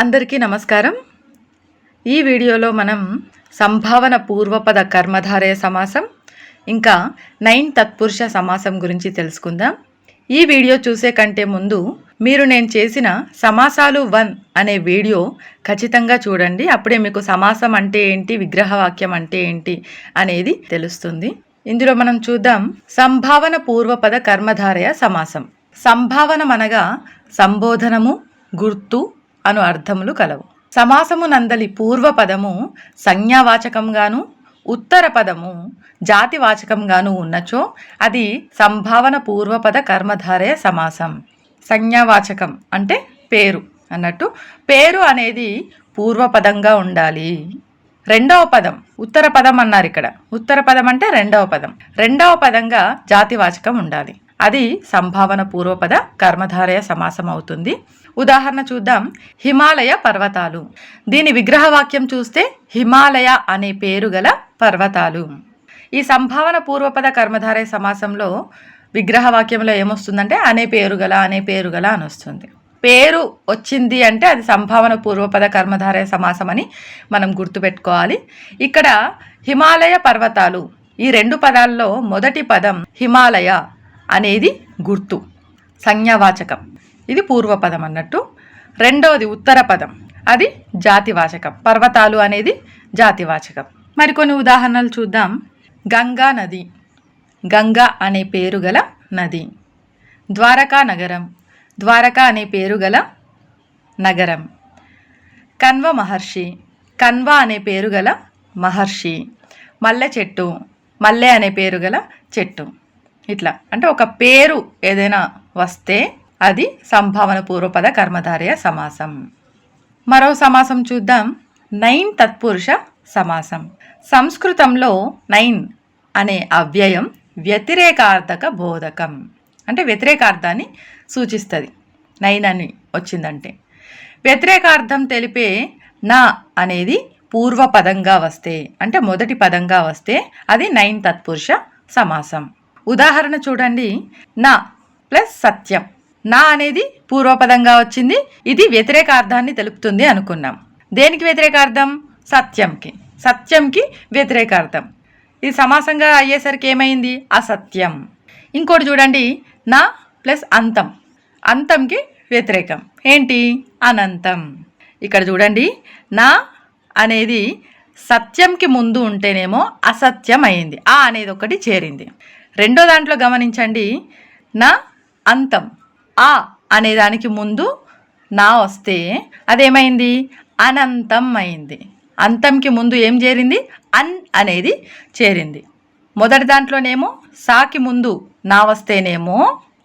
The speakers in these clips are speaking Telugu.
అందరికీ నమస్కారం. ఈ వీడియోలో మనం సంభావన పూర్వపద కర్మధారయ సమాసం ఇంకా నైన్ తత్పురుష సమాసం గురించి తెలుసుకుందాం. ఈ వీడియో చూసే కంటే ముందు మీరు నేను చేసిన సమాసాలు వన్ అనే వీడియో ఖచ్చితంగా చూడండి. అప్పుడే మీకు సమాసం అంటే ఏంటి విగ్రహవాక్యం అంటే ఏంటి అనేది తెలుస్తుంది. ఇందులో మనం చూద్దాం సంభావన పూర్వపద కర్మధారయ సమాసం. సంభావనం అనగా సంబోధనము గుర్తు అను అర్థములు కలవు. సమాసము నందలి పూర్వపదము సంజ్ఞావాచకంగాను ఉత్తర పదము జాతివాచకంగాను ఉన్నచో అది సంభావన పూర్వపద కర్మధారయ సమాసం. సంజ్ఞావాచకం అంటే పేరు అన్నట్టు పేరు అనేది పూర్వపదంగా ఉండాలి. రెండవ పదం ఉత్తర పదం అన్నారు ఇక్కడ. ఉత్తర పదం అంటే రెండవ పదం. రెండవ పదంగా జాతివాచకం ఉండాలి. అది సంభావన పూర్వపద కర్మధారయ సమాసం అవుతుంది ఉదాహరణ చూద్దాం. హిమాలయ పర్వతాలు. దీని విగ్రహవాక్యం చూస్తే హిమాలయ అనే పేరు గల పర్వతాలు. ఈ సంభావన పూర్వపద కర్మధారయ సమాసంలో విగ్రహవాక్యంలో ఏమొస్తుందంటే అనే పేరు గల అనే పేరు గల అని వస్తుంది. పేరు వచ్చింది అంటే అది సంభావన పూర్వపద కర్మధారయ సమాసం అని మనం గుర్తుపెట్టుకోవాలి. ఇక్కడ హిమాలయ పర్వతాలు. ఈ రెండు పదాల్లో మొదటి పదం హిమాలయ అనేది గుర్తు. సంజ్ఞావాచకం. ఇది పూర్వపదం అన్నట్టు. రెండవది ఉత్తర పదం అది జాతివాచకం. పర్వతాలు అనేది జాతివాచకం. మరికొన్ని ఉదాహరణలు చూద్దాం. గంగా నది. గంగా అనే పేరు గల నది. ద్వారకా నగరం. ద్వారకా అనే పేరు గల నగరం. కన్వ మహర్షి. కన్వ అనే పేరు గల మహర్షి. మల్లె చెట్టు మల్లె అనే పేరు గల చెట్టు. ఇట్లా. అంటే ఒక పేరు ఏదైనా వస్తే అది సంభావన పూర్వపద కర్మధారయ సమాసం. మరో సమాసం చూద్దాం. నైన్ తత్పురుష సమాసం. సంస్కృతంలో నైన్ అనే అవ్యయం వ్యతిరేకార్థక బోధకం. అంటే వ్యతిరేకార్థాన్ని సూచిస్తుంది. నైన్ అని వచ్చిందంటే. వ్యతిరేకార్థం తెలిపే నా అనేది పూర్వ పదంగా వస్తే అంటే మొదటి పదంగా వస్తే అది నైన్ తత్పురుష సమాసం. ఉదాహరణ చూడండి. నా ప్లస్ సత్యం. నా అనేది పూర్వపదంగా వచ్చింది. ఇది వ్యతిరేకార్థాన్ని తెలుపుతుంది అనుకున్నాం. దేనికి వ్యతిరేకార్థం? సత్యంకి. సత్యంకి వ్యతిరేకార్థం. ఇది సమాసంగా అయ్యేసరికి ఏమైంది? అసత్యం. ఇంకోటి చూడండి. నా ప్లస్ అంతం. అంతంకి వ్యతిరేకం. ఏంటి? అనంతం. ఇక్కడ చూడండి. నా అనేది సత్యంకి ముందు ఉంటేనేమో అసత్యం అయింది. ఆ అనేది ఒకటి చేరింది. రెండో దాంట్లో గమనించండి. నా అంతం. ఆ అనేదానికి ముందు నా వస్తే అదేమైంది? అనంతం అయింది. అంతంకి ముందు ఏం చేరింది? అన్ అనేది చేరింది. మొదటి దాంట్లోనేమో సాకి ముందు నా వస్తేనేమో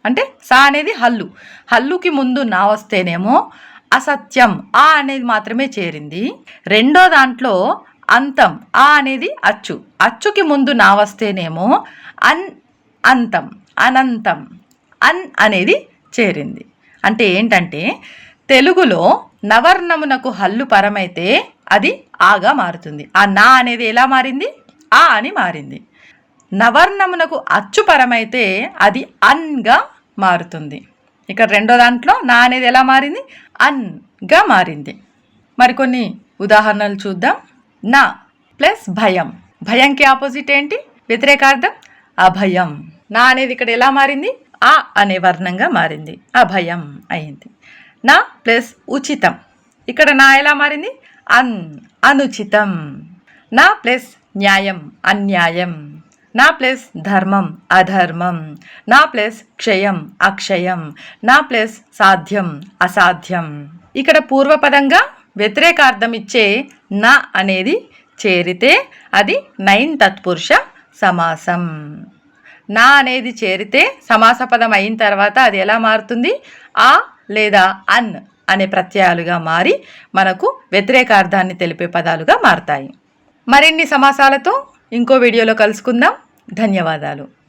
అంటే సా అనేది హల్లు. హల్లుకి ముందు నా వస్తేనేమో అసత్యం. ఆ అనేది మాత్రమే చేరింది. రెండో దాంట్లో అంతం. ఆ అనేది అచ్చు. అచ్చుకి ముందు నా వస్తేనేమో అన్ అంతం అనంతం అన్ అనేది చేరింది. అంటే ఏంటంటే తెలుగులో నవర్ణమునకు హల్లు పరమైతే అది ఆగా మారుతుంది. ఆ నా అనేది ఎలా మారింది? ఆ అని మారింది. నవర్ణమునకు అచ్చుపరమైతే అది అన్గా మారుతుంది. ఇక రెండో దాంట్లో నా అనేది ఎలా మారింది? అన్గా మారింది. మరికొన్ని ఉదాహరణలు చూద్దాం. నా ప్లస్ భయం. భయంకి ఆపోజిట్ ఏంటి? వ్యతిరేకార్థం అభయం. నా అనేది ఇక్కడ ఎలా మారింది? ఆ అనే వర్ణంగా మారింది. అభయం అయింది. నా ప్లస్ ఉచితం. ఇక్కడ నా ఎలా మారింది? అన్ అనుచితం. నా ప్లస్ న్యాయం అన్యాయం. నా ప్లస్ ధర్మం అధర్మం. నా ప్లస్ క్షయం అక్షయం. నా ప్లస్ సాధ్యం అసాధ్యం. ఇక్కడ పూర్వపదంగా వ్యతిరేకార్థం ఇచ్చే నా అనేది చేరితే అది నైన్ తత్పురుష సమాసం. నా అనేది చేరితే సమాసపదం అయిన తర్వాత అది ఎలా మారుతుంది? ఆ లేదా అన్ అనే ప్రత్యయాలుగా మారి మనకు వ్యతిరేకార్థాన్ని తెలిపే పదాలుగా మారతాయి. మరిన్ని సమాసాలతో ఇంకో వీడియోలో కలుసుకుందాం. ధన్యవాదాలు.